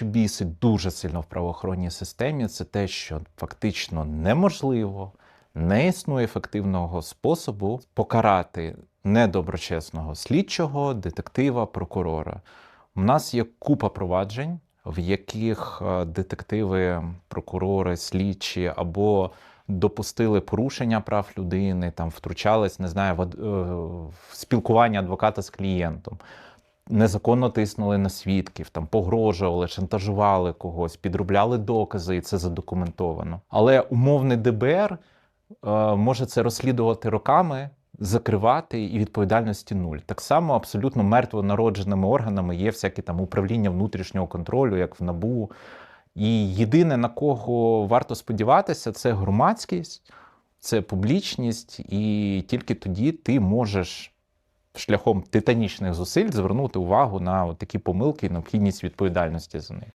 що бісить дуже сильно в правоохоронній системі, це те, що фактично неможливо, не існує ефективного способу покарати недоброчесного слідчого, детектива, прокурора. У нас є купа проваджень, в яких е, детективи, прокурори, слідчі або допустили порушення прав людини, там втручались, не знаю, в, е, в спілкування адвоката з клієнтом. Незаконно тиснули на свідків, там погрожували, шантажували когось, підробляли докази, і це задокументовано. Але умовний ДБР е, може це розслідувати роками, закривати і відповідальності нуль. Так само абсолютно мертво народженими органами є всякі там управління внутрішнього контролю, як в НАБУ. І єдине, на кого варто сподіватися, це громадськість, це публічність, і тільки тоді ти можеш шляхом титанічних зусиль звернути увагу на такі помилки і необхідність відповідальності за них.